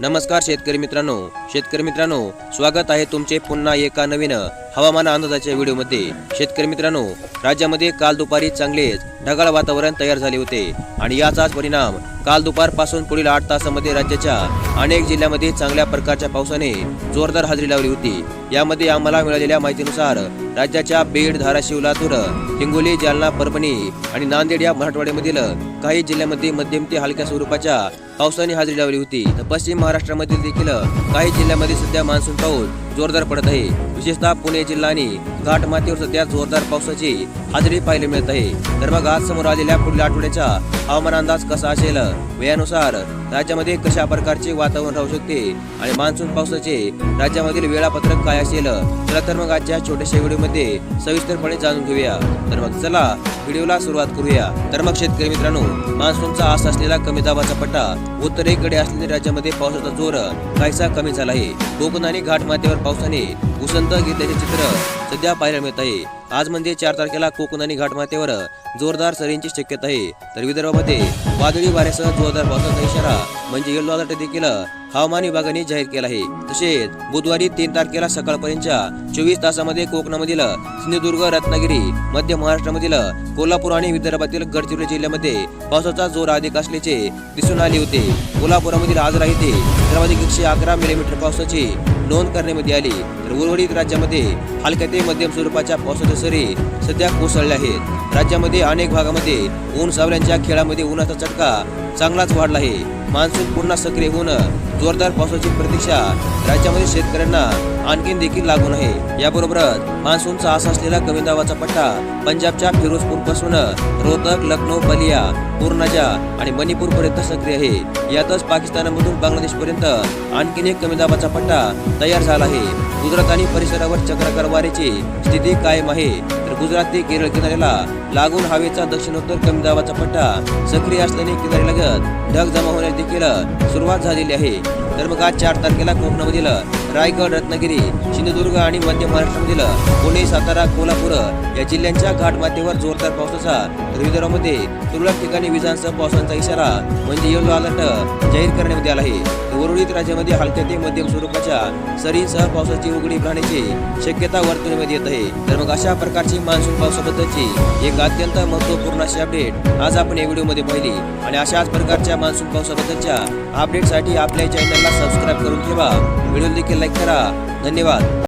नमस्कार शेतकरी मित्रांनो. शेतकरी मित्रांनो स्वागत आहे तुमचे पुन्हा एका नवीन हवामान अंदाजाच्या व्हिडिओमध्ये शेतकरी मित्रांनो राज्यामध्ये काल दुपारी चांगलेच ढगाळ वातावरण तयार झाले होते आणि याचाच परिणाम काल दुपारपासून पुढील आठ तासामध्ये राज्याच्या अनेक जिल्ह्यामध्ये चांगल्या प्रकारच्या पावसाने जोरदार हजेरी लावली होती. यामध्ये आम्हाला मिळालेल्या माहितीनुसार राज्याच्या बीड धाराशिव लातूर हिंगोली जालना परभणी आणि नांदेड या मराठवाड्यामधील काही जिल्ह्यामध्ये मध्यम ते हलक्या स्वरूपाच्या पावसाने हजेरी लावली होती. तर पश्चिम महाराष्ट्रामधील देखील काही जिल्ह्यामध्ये सध्या मान्सून पाऊस जोरदार पडत आहे. विशेषतः पुणे जिल्हा आणि घाट मातीवर सध्या जोरदार पावसाची हजेरी पाहायला मिळत आहे. तर मग आज समोर आलेल्या पुढील आठवड्याचा हवामान अंदाज कसा असेल? वेळानुसार यानुसार राज्यामध्ये कशा प्रकारचे वातावरण राहू शकते? आणि मान्सून पावसाचे राज्यामधील वेळापत्रक काय असेल? चला तर मग आजच्या छोट्याशा व्हिडिओमध्ये सविस्तरपणे जाणून घेऊया. तर मग चला व्हिडिओला सुरुवात करूया. तर मग शेतकरी मित्रांनो मान्सूनचा आस असलेला कमी दाबाचा पट्टा उत्तरेकडे असलेल्या राज्यामध्ये पावसाचा जोर काहीसा कमी झाला आहे. कोकण आणि घाट माथ्यावर पावसाने उसंत घेतल्याचे चित्र सध्या पाहायला मिळत आहे. आज म्हणजे चार तारखेला कोकण आणि घाट जोरदार सरींची शक्यता आहे. तर विदर्भामध्ये वादळी वाऱ्यासह जोरदार पावसाचा इशारा म्हणजे येलो अलर्ट देखील हवामान विभागाने जाहीर केला आहे. तसेच बुधवारी तीन तारखेला सकाळपर्यंतच्या चोवीस तासामध्ये कोकणामधील सिंधुदुर्ग रत्नागिरी मध्य महाराष्ट्रामधील कोल्हापूर आणि विदर्भातील गडचिरोली जिल्ह्यामध्ये पावसाचा जोर अधिक असल्याचे दिसून आले होते. कोल्हापुरामधील आजरा येथे सर्वाधिक एकशे अकरा मिलीमीटर पावसाची नोंद करण्यामध्ये आली. तर उर्वरित राज्यामध्ये हलक्या ते मध्यम स्वरूपाच्या पावसाच्या सरी सध्या कोसळल्या आहेत. राज्यामध्ये अनेक भागामध्ये ऊन सावल्यांच्या खेळामध्ये उन्हाचा चटका चांगलाच वाढला आहे. मान्सून पुन्हा सक्रिय होऊन जोरदार पावसाची प्रतीक्षा राज्यामध्ये शेतकऱ्यांना आणखीन देखील लागून आहे. याबरोबरच मान्सूनचा आस असलेला कमी दाबाचा पट्टा पंजाबच्या फिरोजपूरपासून रोहतक लखनौ बलिया पूर्णाजा आणि मणिपूर पर्यंत सक्रिय आहे. यातच पाकिस्तानामधून बांगलादेश पर्यंत आणखीन एक कमी दाबाचा पट्टा तयार झाला आहे. गुजरात आणि परिसरावर चक्र वाऱ्याची स्थिती कायम आहे. तर गुजरात ते केरळ किनाऱ्याला लागून हवेचा दक्षिणोत्तर कमी दाबाचा पट्टा सक्रिय असल्याने किनाऱ्यालगत ढग जमा होण्यास देखील सुरुवात झालेली आहे. तर मग आज चार तारखेला कोकणामधील रायगड रत्नागिरी सिंधुदुर्ग आणि मध्य महाराष्ट्रामधील पुणे सातारा कोल्हापूर या जिल्ह्यांच्या घाटमाथ्यावर जोरदार पावसाचा तर विदर्भामध्ये तुरळक ठिकाणी विजांसह पावसाचा इशारा म्हणजे येलो अलर्ट जाहीर करण्यात आला आहे. उर्वरित राज्यामध्ये हलक्या ते मध्यम स्वरूपाच्या सरींसह पावसाची उघडी राहण्याची शक्यता वर्तुळीमध्ये येत आहे. तर मग अशा प्रकारची मान्सून पावसाबद्दलची एक अत्यंत महत्त्वपूर्ण अशी अपडेट आज आपण या व्हिडिओमध्ये पाहिली. आणि अशाच प्रकारच्या मान्सून पावसाबद्दलच्या अपडेटसाठी आपल्या चॅनलला सबस्क्राईब करून ठेवा. व्हिडिओ देखील लाईक करा. धन्यवाद.